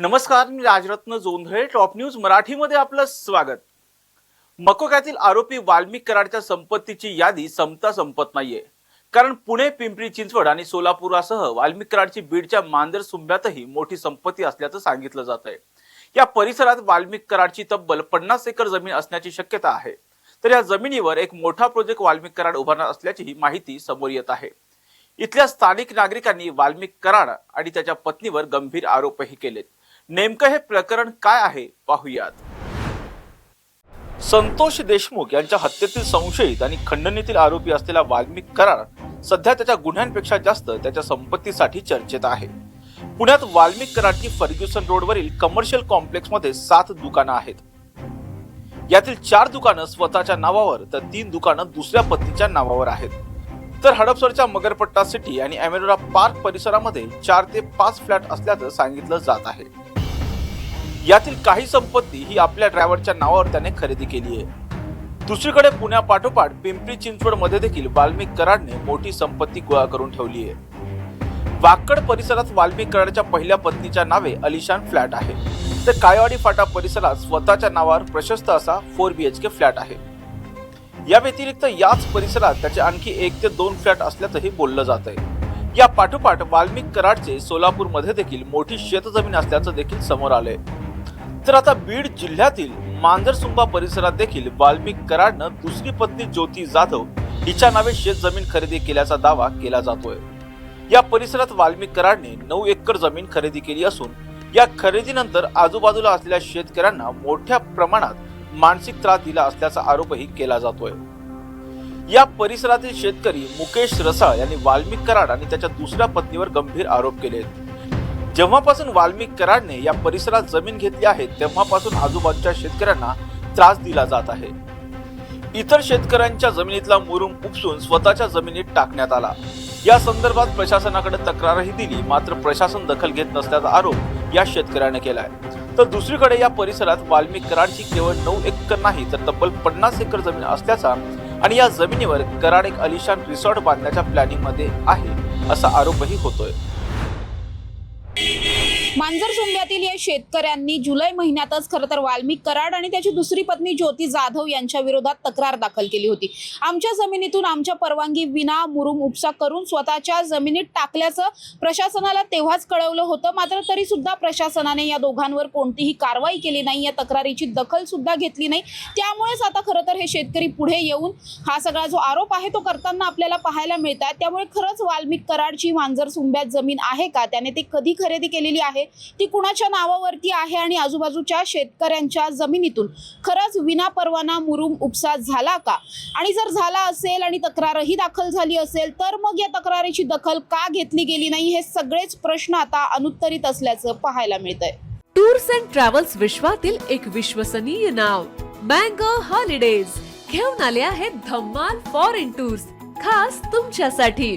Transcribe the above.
नमस्कार मी Rajratna Jondhale top news मराठीमध्ये आपलं स्वागत. मकोक्यातील आरोपी वाल्मिक कराडच्या संपत्तीची यादी संपता संपत नाहीये. कारण पुणे पिंपरी चिंचवड आणि सोलापुरासह वाल्मिक कराडची बीडच्या मांजर सुंब्यातही मोठी संपत्ती असल्याचं सांगितलं जात आहे या परिसरात वाल्मिक कराडची तब्बल पन्नास एकर जमीन असण्याची शक्यता आहे. तर या जमिनीवर एक मोठा प्रोजेक्ट वाल्मिक कराड उभारणार असल्याची माहिती समोर येत आहे. इथल्या स्थानिक नागरिकांनी वाल्मिक कराड आणि त्याच्या पत्नीवर गंभीर आरोपही केलेत. नेमकं हे प्रकरण काय आहे पाहूयात. संतोष देशमुख यांच्या हत्येतील संशयित आणि खंडणीतील आरोपी असलेला वाल्मिक करार सध्या त्याच्या गुन्ह्यांपेक्षा जास्त त्याच्या संपत्तीसाठी चर्चेत आहे. पुण्यात वाल्मिक कराडची फर्ग्युसन रोडवरील कमर्शियल कॉम्प्लेक्समध्ये सात दुकानं आहेत. यातील चार दुकानं स्वतःच्या नावावर तर तीन दुकानं दुसऱ्या पत्नीच्या नावावर आहेत. तर हडपसरच्या मगरपट्टा सिटी आणि अमेरोरा पार्क परिसरामध्ये चार ते पाच फ्लॅट असल्याचं सांगितलं जात आहे. यातील काही संपत्ती ही आपल्या ड्रायव्हरच्या नावावर त्याने खरेदी केली आहे. दुसरीकडे पुण्यापाठोपाठ पिंपरी चिंचवडमध्ये देखील वाल्मिक कराडने मोठी संपत्ती गोळा करून ठेवली आहे. वाकड परिसरात वाल्मिक कराडच्या पहिल्या पत्नीच्या नावे अलिशान फ्लॅट आहे. तर कायवाडी फाटा परिसरात स्वतःच्या नावावर प्रशस्त असा four B H K flat आहे. या व्यतिरिक्त याच परिसरात त्याचे आणखी एक ते दोन फ्लॅट असल्याचंही बोललं जात आहे या पाठोपाठ वाल्मिक कराडचे सोलापूरमध्ये देखील मोठी शेतजमीन असल्याचं देखील समोर आलंय. तर आता बीड जिल्ह्यातील मांजरसुंबा परिसरात देखील वाल्मिक कराडनं दुसरी पत्नी ज्योती जाधव हिच्या नावे शेतजमीन खरेदी केल्याचा दावा केला जातोय. या परिसरात वाल्मिक कराडने नऊ एकर जमीन खरेदी केली असून या खरेदीनंतर आजूबाजूला असलेल्या शेतकऱ्यांना मोठ्या प्रमाणात मानसिक त्रास दिला असल्याचा आरोपही केला जातोय. या परिसरातील शेतकरी मुकेश रसाळ यांनी वाल्मिक कराड आणि त्याच्या दुसऱ्या पत्नीवर गंभीर आरोप केले जेव्हापासून वाल्मिक कराडने या परिसरात जमीन घेतली आहे तेव्हापासून आजूबाजूच्या शेतकऱ्यांना त्रास दिला जात आहे. इतर शेतकऱ्यांच्या जमिनीतला मुरुम उपसून स्वतःच्या जमिनीत टाकण्यात आला. या संदर्भात प्रशासनाकडे तक्रारही दिली मात्र प्रशासन दखल घेत नसल्याचा आरोप या शेतकऱ्याने आहे तर दुसरीकडे या परिसरात वाल्मिक कराडची केवळ नऊ एकर नाही तर तब्बल पन्नास एकर जमीन असल्याचा आणि या जमिनीवर कराड एक अलिशान रिसॉर्ट बांधण्याच्या प्लॅनिंगमध्ये आहे असा आरोपही होतोय. मांजर सोंग्यातील या शेतकऱ्यांनी जुलै महिन्यातच खरं तर वाल्मिक कराड आणि त्याची दुसरी पत्नी ज्योती जाधव यांच्या विरोधात तक्रार दाखल केली होती. आमच्या जमिनीतून आमच्या परवानगी विना मुरुम उपसा करून स्वतःच्या जमिनीत टाकल्याचं प्रशासनाला तेव्हाच कळवलं होतं. मात्र तरी सुद्धा प्रशासनाने या दोघांवर कोणतीही कारवाई केली नाही. या तक्रारीची दखल सुद्धा घेतली नाही. त्यामुळेच आता खरं तर हे शेतकरी पुढे येऊन हा सगळा जो आरोप आहे तो करताना आपल्याला पाहायला मिळतात. त्यामुळे खरंच वाल्मिक कराडची मांजर सुंब्यात जमीन आहे का? त्याने ती कधी खरेदी केलेली आहे? ती कुणाच्या नावावरती आहे आणि आजूबाजूच्या शेतकऱ्यांच्या जमिनीतून. खरंच विना परवाना मुरुम उपसा झाला का? आणि जर झाला असेल आणि तक्रारही दाखल झाली असेल तर मग या तक्रारीची दखल का घेतली गेली नाही हे सगळेच प्रश्न आता अनुत्तरित असल्याचं पाहायला मिळतंय. टूर्स अँड ट्रॅव्हल्स विश्वातील एक विश्वसनीय नाव मँगो हॉलिडेज. घेऊन आले आहेत धम्माल फॉरेन टूर्स खास तुमच्यासाठी.